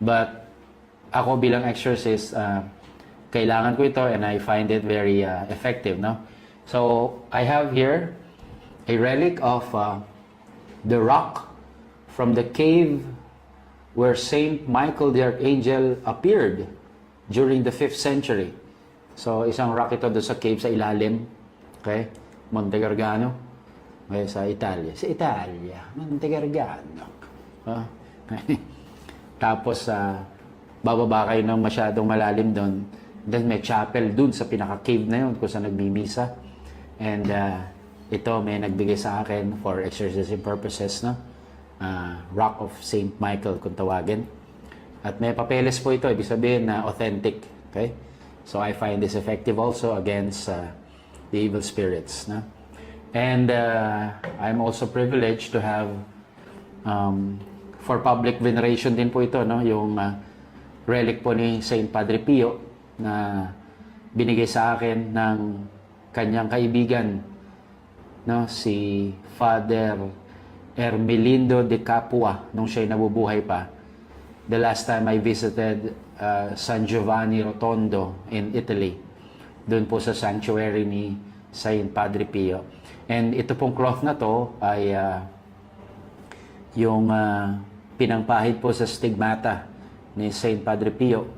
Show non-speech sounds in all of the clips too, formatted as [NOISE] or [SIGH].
But ako bilang exorcist, uh, kailangan ko ito and I find it very uh, effective. No? So, I have here a relic of uh, the rock from the cave where Saint Michael the Archangel appeared during the 5th century. So, isang rock ito doon sa cave sa ilalim. Okay? Monte Gargano. Okay, sa Italia. Sa Italia. Monte Gargano. [LAUGHS] Ah. Tapos, sa bababa kayo ng masyadong malalim doon. Then may chapel doon sa pinaka-cave na yun kung saan nagmimisa. And uh, ito may nagbigay sa akin for exorcism purposes, no? Uh, Rock of Saint Michael kung tawagin. At may papeles po ito, ibig sabihin na authentic. Okay? So I find this effective also against uh, the evil spirits. No? And uh, I'm also privileged to have um, for public veneration din po ito, no? yung uh, relic po ni Saint Padre Pio na binigay sa akin ng kanyang kaibigan, no? si Father Ermelindo de Capua nung siya'y nabubuhay pa. The last time I visited uh, San Giovanni Rotondo in Italy, doon po sa sanctuary ni Saint Padre Pio. And ito pong cloth na to ay uh, yung uh, pinangpahid po sa stigmata ni Saint Padre Pio.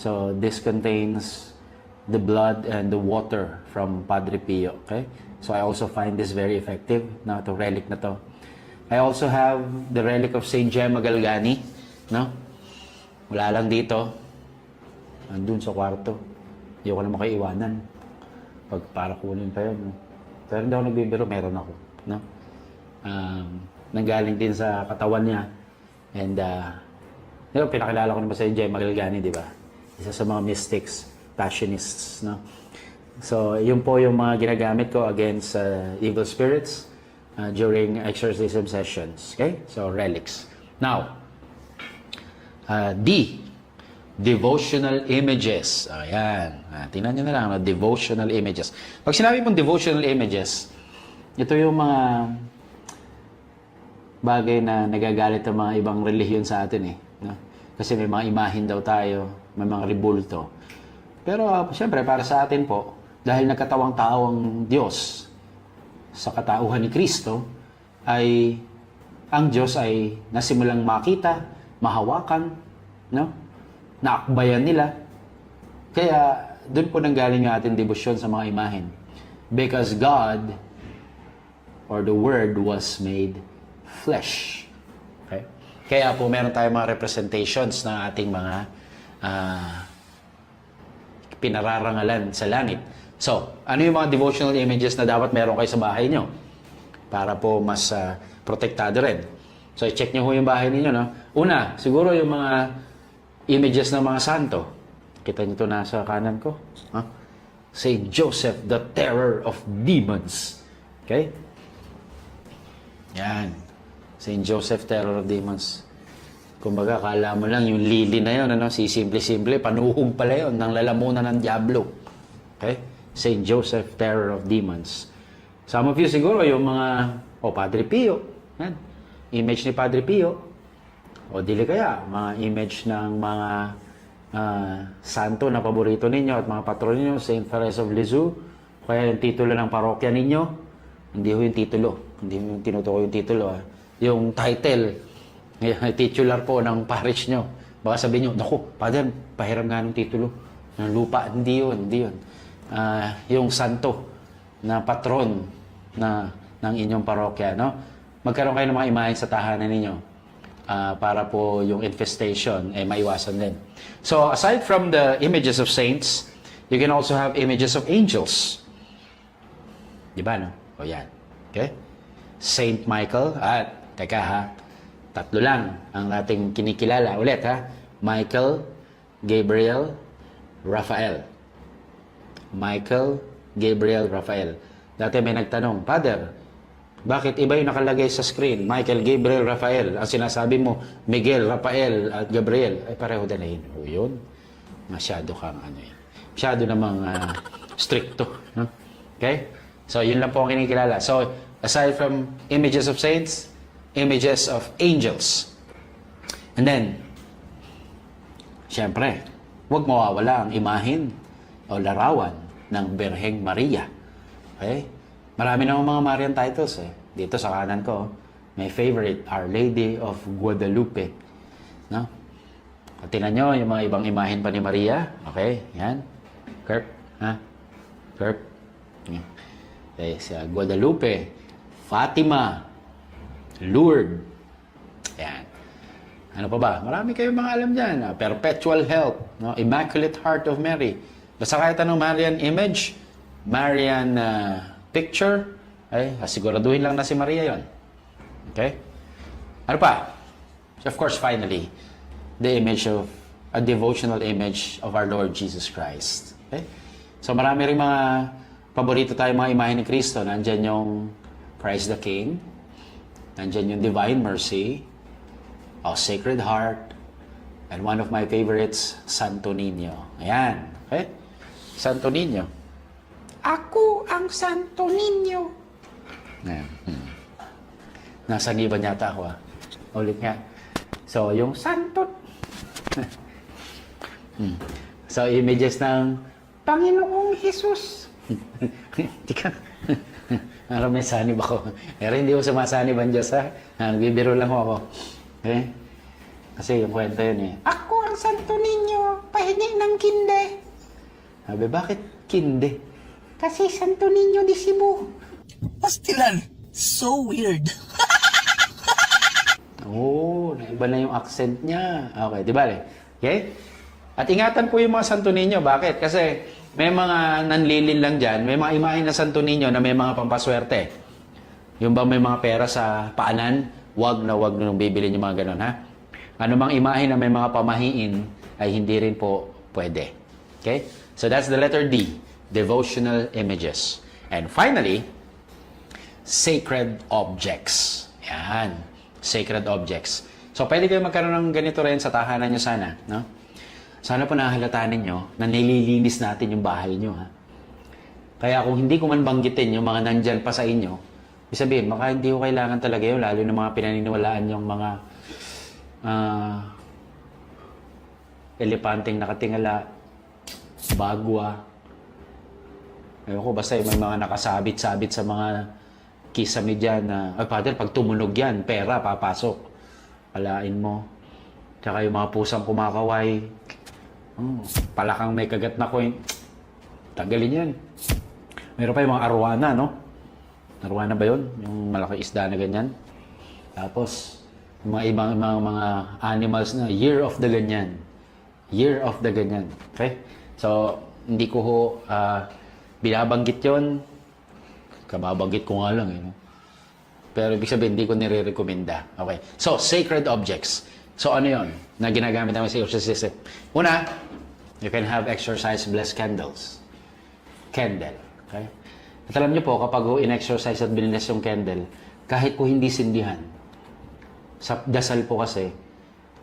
So this contains the blood and the water from Padre Pio. Okay? So I also find this very effective na to relic na to. I also have the relic of Saint Gemma Galgani, no? Wala lang dito. Andun sa kwarto. Hindi ko naman kayo iwanan. Pag para kunin pa yun. No? Pero hindi ako nagbibiro, meron ako. No? Um, nanggaling din sa katawan niya. And, uh, ba, pinakilala ko naman sa Gemma Galgani, di ba? Isa sa mga mystics, passionists, no? So, yun po yung mga ginagamit ko against uh, evil spirits uh, during exorcism sessions. Okay? So, relics. Now, uh, D, devotional images. Ayan. Ah, tingnan nyo na lang, no? devotional images. Pag sinabi pong devotional images, ito yung mga bagay na nagagalit ang mga ibang relihiyon sa atin eh. No? Kasi may mga imahin daw tayo, may mga ribulto. Pero uh, siyempre, para sa atin po, dahil nagkatawang tao ang Diyos sa katauhan ni Kristo, ay ang Diyos ay nasimulang makita, mahawakan, no? naakbayan nila. Kaya doon po nanggaling yung ating debosyon sa mga imahen. Because God or the Word was made flesh. Okay? Kaya po meron tayong mga representations ng ating mga ah, pinararangalan sa langit. So, ano yung mga devotional images na dapat meron kayo sa bahay nyo? Para po mas ah, protektado rin. So, i-check nyo ho yung bahay ninyo. No? Una, siguro yung mga images ng mga santo. Kita nyo to nasa kanan ko. Huh? Saint Joseph, the terror of demons. Okay? Yan. Saint Joseph, terror of demons. Kumbaga, kala mo lang yung lili na yun, ano? si simple-simple, panuhog pala yun ng lalamunan ng Diablo. Okay? Saint Joseph, terror of demons. Some of you siguro, yung mga, o Padre Pio. Yan. Image ni Padre Pio. O dili kaya, mga image ng mga ah, santo na paborito ninyo at mga patron ninyo, Saint Therese of Lisieux. Kaya yung titulo ng parokya ninyo, hindi ho yung titulo. Hindi ho yung tinutukoy yung titulo. ah. Yung title, yung [LAUGHS] titular po ng parish nyo. Baka sabihin nyo, naku, Father, pahiram nga ng titulo. Ng lupa. Hindi yun, hindi yun. Ah, yung santo na patron na ng inyong parokya, no? Magkaroon kayo ng mga imahen sa tahanan ninyo ah, para po yung infestation eh maiwasan din. So, aside from the images of saints, you can also have images of angels. Di ba, no? O yan. Okay? Saint Michael, at, teka ha, tatlo lang ang ating kinikilala. Ulit ha, Michael, Gabriel, Raphael. Michael, Gabriel, Raphael. Dati may nagtanong, Father, bakit iba yung nakalagay sa screen? Michael, Gabriel, Raphael. Ang sinasabi mo, Miguel, Raphael, at Gabriel. Ay pareho yun. O yun, masyado kang ano yan. Masyado namang ah, stricto. No? Okay? So, yun lang po ang kinikilala. So, aside from images of saints, images of angels. And then, Siyempre, huwag mawawala ang imahin o larawan ng Berheng Maria. Okay? Marami namang mga Marian titles eh. Dito sa kanan ko, my favorite, Our Lady of Guadalupe. No? At tinan nyo yung mga ibang imahin pa ni Maria. Okay, yan. Kirk, ha? Kirk. Okay, si Guadalupe, Fatima, Lourdes. Yan. Ano pa ba? Marami kayong mga alam dyan. ah, Perpetual Health, no? Immaculate Heart of Mary. Basta kahit anong Marian image, Marian ah, picture, ay, siguraduhin lang na si Maria yon. Okay? Ano pa? Of course, finally, the image of, a devotional image of our Lord Jesus Christ. Okay? So marami rin mga paborito tayo mga imahe ni Kristo. Nandyan yung Christ the King. Nandyan yung Divine Mercy. O Sacred Heart. And one of my favorites, Santo Niño. Ayan. Okay? Santo Niño. Ako ang Santo Niño. Ayan. Hmm. Nasa giban yata ako ah. Ulit nga. So, yung santo. [LAUGHS] Hmm. So, images ng Panginoong Jesus. [LAUGHS] Hindi ka. Alam may sanib ako. Pero hindi ko sumasanib ang Diyos ha. Nagbibiro lang ako. Okay? Kasi yung kwento yun eh. Ako ang Santo Niño, pahingi ng kinde. Sabi, bakit kinde? Kasi Santo Niño di Cebu. Pastilan. So weird. [LAUGHS] Oo, oh, naiba na yung accent niya. Okay, di ba? Okay? At ingatan po yung mga Santo Niño. Bakit? Kasi may mga nanlilin lang dyan, may mga imahe na Santo Niño na may mga pampaswerte. Yung ba may mga pera sa paanan, wag na wag nung bibili yung mga ganun, ha? Ano mang imahe na may mga pamahiin ay hindi rin po pwede. Okay? So that's the letter D, devotional images. And finally, sacred objects. Yan. Sacred objects. So, pwede kayo magkaroon ng ganito rin sa tahanan nyo sana. No? Sana po nakahalataan ninyo na nililinis natin yung bahay nyo. Ha? Kaya kung hindi ko man banggitin yung mga nandyan pa sa inyo, ibig sabihin, baka hindi ko kailangan talaga yun, lalo ng mga pinaniniwalaan yung mga ah, elepanteng nakatingala, bagwa, Ayun ko, basta yung may mga nakasabit-sabit sa mga kisame dyan na, ay, Father, pag tumunog yan, pera, papasok. Alain mo. Tsaka yung mga pusang kumakaway, hmm, palakang may kagat na coin, tanggalin yan. Meron pa yung mga arwana, no? Arwana ba yun? Yung malaki isda na ganyan. Tapos, yung mga ibang mga, mga animals na year of the ganyan. Year of the ganyan. Okay? So, hindi ko ho ah, binabanggit yon Kababanggit ko nga lang, eh, no? Pero ibig sabihin, hindi ko nire-recommenda. Okay. So, sacred objects. So, ano yon na ginagamit namin sa exorcism? Una, you can have exercise blessed candles. Candle. Okay? At alam niyo po, kapag in-exercise at biniless yung candle, kahit po hindi sindihan, sa dasal po kasi,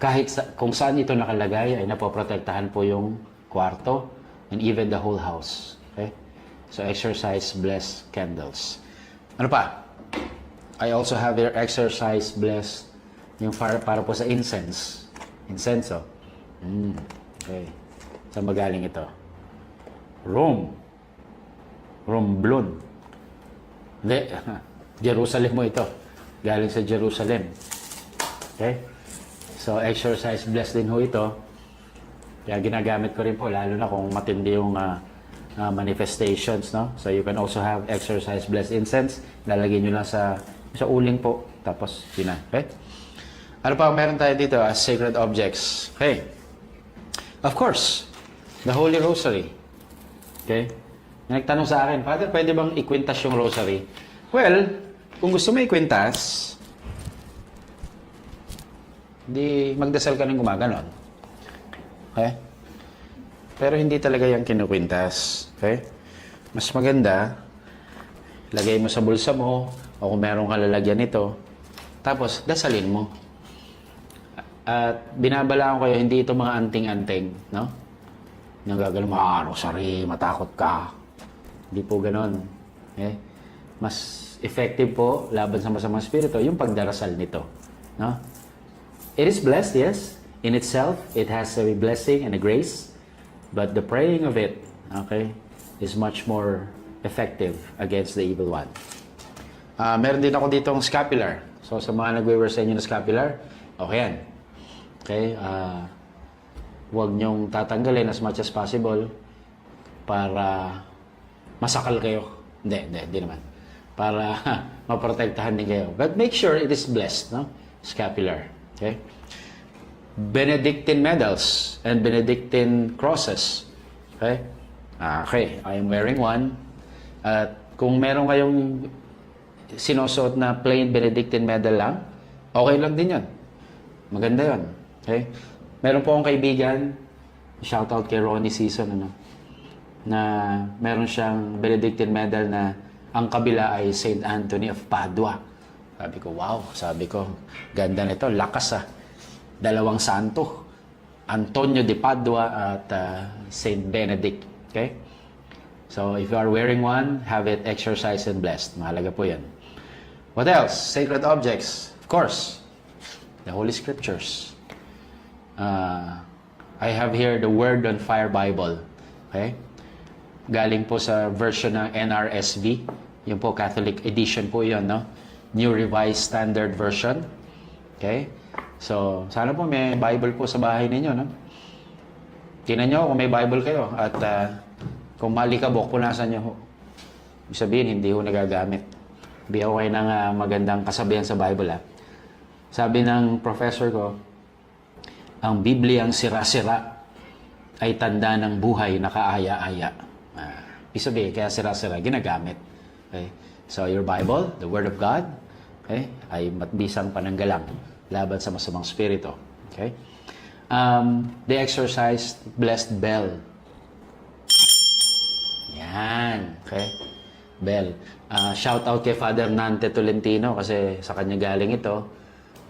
kahit sa, kung saan ito nakalagay, ay napoprotektahan po yung kwarto and even the whole house. Okay? So, exercise bless candles. Ano pa? I also have here exercise bless yung para, para po sa incense. Incenso. Mm, okay. Saan magaling ito? Rome. Romblon. Hindi. [LAUGHS] Jerusalem mo ito. Galing sa Jerusalem. Okay? So, exercise bless din ho ito. Kaya ginagamit ko rin po, lalo na kung matindi yung ah, ah, manifestations, no? So, you can also have exercise blessed incense. Lalagyan nyo lang sa, sa uling po. Tapos, yun na. Okay? Ano pa meron tayo dito as sacred objects? Okay. Of course, the Holy Rosary. Okay? Nagtanong sa akin, Father, pwede bang ikwintas yung rosary? Well, kung gusto mo ikwintas, di magdasal ka ng gumaganon. Okay? Pero hindi talaga yung kinukwintas. Okay? Mas maganda, lagay mo sa bulsa mo, o kung meron ka lalagyan nito, tapos dasalin mo. At binabalaan ko kayo, hindi ito mga anting-anting, no? Nang mo, ah, rosary, matakot ka. Hindi po ganon. Okay? Mas effective po laban sa masamang spirito yung pagdarasal nito. No? It is blessed, yes. in itself, it has a blessing and a grace, but the praying of it, okay, is much more effective against the evil one. Ah, meron din ako ditong scapular. So sa mga nagwe-wear sa inyo ng scapular, okay yan. Okay? ah huwag nyong tatanggalin as much as possible para masakal kayo. Hindi, hindi, hindi naman. Para [LAUGHS] maprotektahan din kayo. But make sure it is blessed, no? Scapular. Okay? Benedictine medals and Benedictine crosses. Okay? Ah, okay, I am wearing one. At kung meron kayong sinusuot na plain Benedictine medal lang, okay lang din yan. Maganda yon. Okay? Meron po akong kaibigan, shout out kay Ronnie Season, ano, na meron siyang Benedictine medal na ang kabila ay St. Anthony of Padua. Sabi ko, wow, sabi ko, ganda nito, lakas ah. Dalawang santo. Antonio de Padua at uh, St. Benedict. Okay? So, if you are wearing one, have it exercised and blessed. Mahalaga po yan. What else? Sacred objects. Of course, the Holy Scriptures. Uh, I have here the Word on Fire Bible. Okay? Galing po sa version ng NRSV. Yung po, Catholic edition po yun, no? New Revised Standard Version. Okay? So, sana po may Bible po sa bahay ninyo, no? Tingnan nyo kung may Bible kayo at uh, kung malikabok, punasan nyo. Ibig sabihin, hindi ho nagagamit. Bigyan ko kayo ng ah, magandang kasabihan sa Bible, ha? Sabi ng professor ko, ang Bibliang sira-sira ay tanda ng buhay na kaaya-aya. Ah, ibig sabihin, kaya sira-sira, ginagamit. Okay? So, your Bible, the Word of God, okay, ay matbisang pananggalang laban sa masamang spirito. Okay? Um, they exercised blessed bell. Yan. Okay? Bell. Ah, shout out kay Father Nante Tolentino kasi sa kanya galing ito.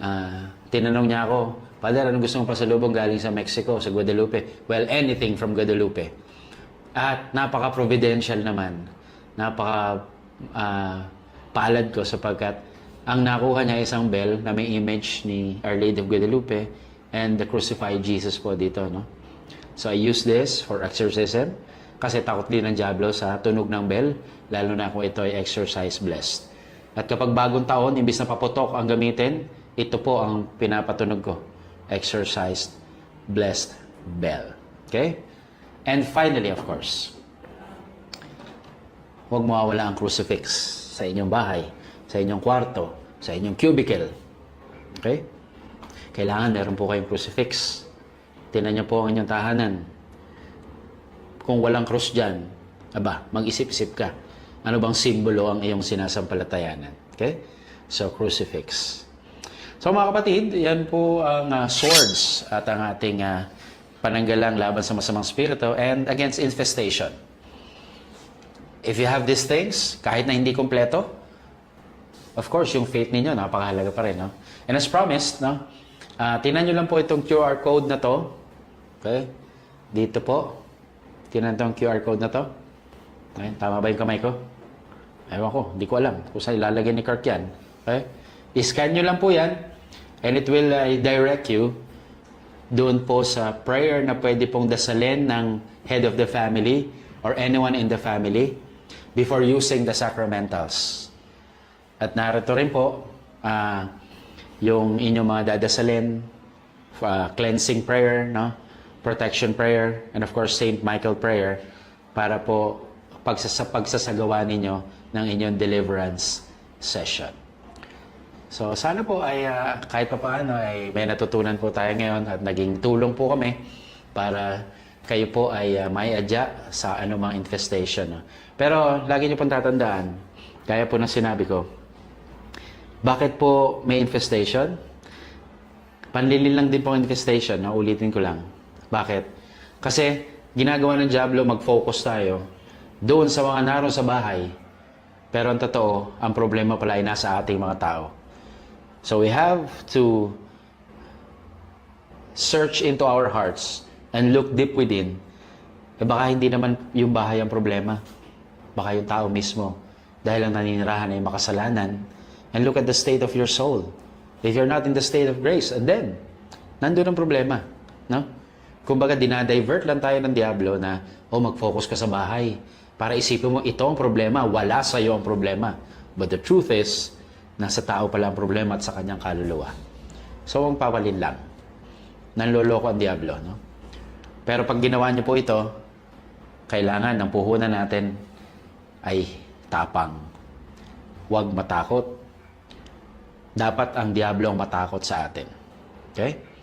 Ah, tinanong niya ako, Father, anong gusto mong pasalubong galing sa Mexico, sa Guadalupe? Well, anything from Guadalupe. At napaka-providential naman. Napaka ah, palad ko sapagkat ang nakuha niya isang bell na may image ni Our Lady of Guadalupe and the crucified Jesus po dito, no? So I use this for exorcism kasi takot din ng Diablo sa tunog ng bell, lalo na kung ito ay exercise blessed. At kapag bagong taon, imbis na paputok ang gamitin, ito po ang pinapatunog ko. Exercised blessed bell. Okay? And finally, of course, huwag mawawala ang crucifix sa inyong bahay, sa inyong kwarto, sa inyong cubicle. Okay? Kailangan meron po kayong crucifix. Tinan niyo po ang inyong tahanan. Kung walang cross dyan, aba, mag-isip-isip ka. Ano bang simbolo ang iyong sinasampalatayanan? Okay? So, crucifix. So, mga kapatid, yan po ang ah, swords at ang ating ah, pananggalang laban sa masamang spirito and against infestation. If you have these things, kahit na hindi kompleto, of course, yung faith ninyo, napakahalaga pa rin. No? And as promised, no? ah tinan nyo lang po itong QR code na to. Okay? Dito po. Tinan itong QR code na to. Okay? Tama ba yung kamay ko? Ewan ko, hindi ko alam kung saan ilalagay ni Kirk yan. Okay? I-scan nyo lang po yan and it will uh, direct you doon po sa prayer na pwede pong dasalin ng head of the family or anyone in the family before using the sacramentals. At narito rin po ah, yung inyong mga dadasalin, uh, cleansing prayer, no? protection prayer, and of course, Saint Michael prayer para po pagsasa pagsasagawa ninyo ng inyong deliverance session. So sana po ay ah, kahit pa paano ay may natutunan po tayo ngayon at naging tulong po kami para kayo po ay ah, may adya sa anumang infestation. Pero lagi niyo pong tatandaan, kaya po ng sinabi ko, bakit po may infestation? Panlilin lang din po ang infestation, no? ulitin ko lang. Bakit? Kasi ginagawa ng Diablo, mag-focus tayo doon sa mga naroon sa bahay. Pero ang totoo, ang problema pala ay nasa ating mga tao. So we have to search into our hearts and look deep within. Eh baka hindi naman yung bahay ang problema. Baka yung tao mismo. Dahil ang naninirahan ay makasalanan. And look at the state of your soul. If you're not in the state of grace, and then, nandun ang problema. No? Kumbaga, dinadivert lang tayo ng Diablo na, oh, mag-focus ka sa bahay. Para isipin mo, ito ang problema, wala sa iyo ang problema. But the truth is, nasa tao pala ang problema at sa kanyang kaluluwa. So, ang pawalin lang. Nanloloko ang Diablo. No? Pero pag ginawa niyo po ito, kailangan ng puhunan natin ay tapang. Huwag matakot. Dapat ang Diablo ang matakot sa atin. Okay?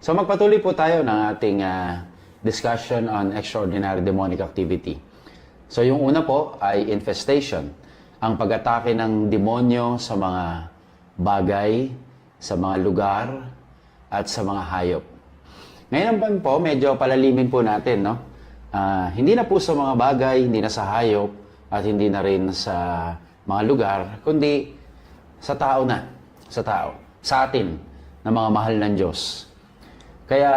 So magpatuloy po tayo ng ating ah, discussion on extraordinary demonic activity. So yung una po ay infestation, ang pag-atake ng demonyo sa mga bagay, sa mga lugar, at sa mga hayop. Ngayon naman po, medyo palalimin po natin, no? Ah, hindi na po sa mga bagay, hindi na sa hayop, at hindi na rin sa mga lugar, kundi sa tao na, sa tao, sa atin, na mga mahal ng Diyos. Kaya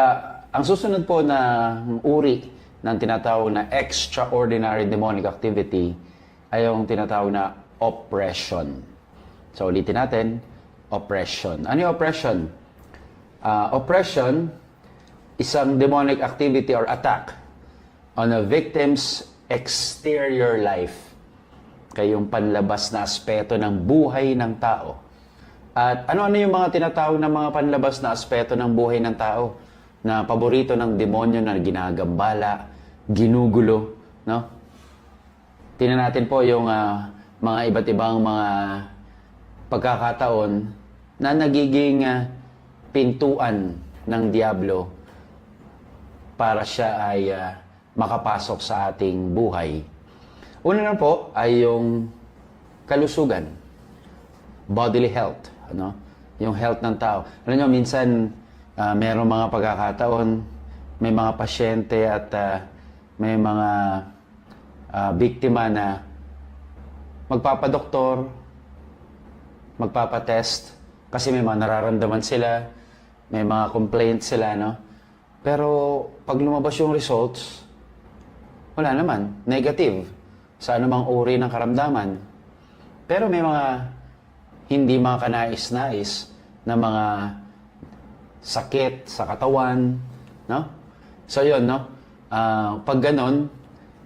ang susunod po na uri ng tinatawag na extraordinary demonic activity ay yung tinatawag na oppression. So ulitin natin, oppression. Ano yung oppression? Ah, oppression, isang demonic activity or attack on a victim's exterior life. Kaya yung panlabas na aspeto ng buhay ng tao. At ano-ano yung mga tinatawag na mga panlabas na aspeto ng buhay ng tao na paborito ng demonyo na ginagambala, ginugulo, no? Tingnan natin po yung ah, mga iba't ibang mga pagkakataon na nagiging ah, pintuan ng Diablo para siya ay ah, makapasok sa ating buhay. Una na po ay yung kalusugan, bodily health, ano? Yung health ng tao. Alam nyo, minsan ah, merong mga pagkakataon, may mga pasyente at ah, may mga ah, biktima na magpapadoktor, magpapatest, kasi may mga nararamdaman sila, may mga complaints sila, no? Pero pag lumabas yung results, wala naman, negative sa anumang uri ng karamdaman. Pero may mga hindi mga kanais-nais na mga sakit sa katawan, no? So yun, no? Ah, pag ganon,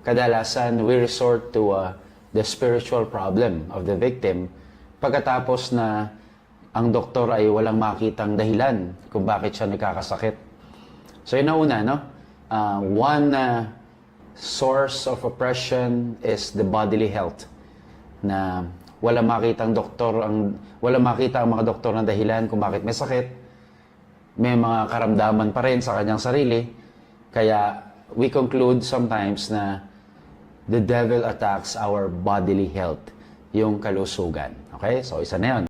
kadalasan we resort to ah, the spiritual problem of the victim pagkatapos na ang doktor ay walang makitang dahilan kung bakit siya nagkakasakit. So yun na una, no? Ah, one ah, source of oppression is the bodily health na wala makitang doktor ang wala makita ang mga doktor ng dahilan kung bakit may sakit may mga karamdaman pa rin sa kanyang sarili. Kaya we conclude sometimes na the devil attacks our bodily health yung kalusugan. Okay? So isa na yun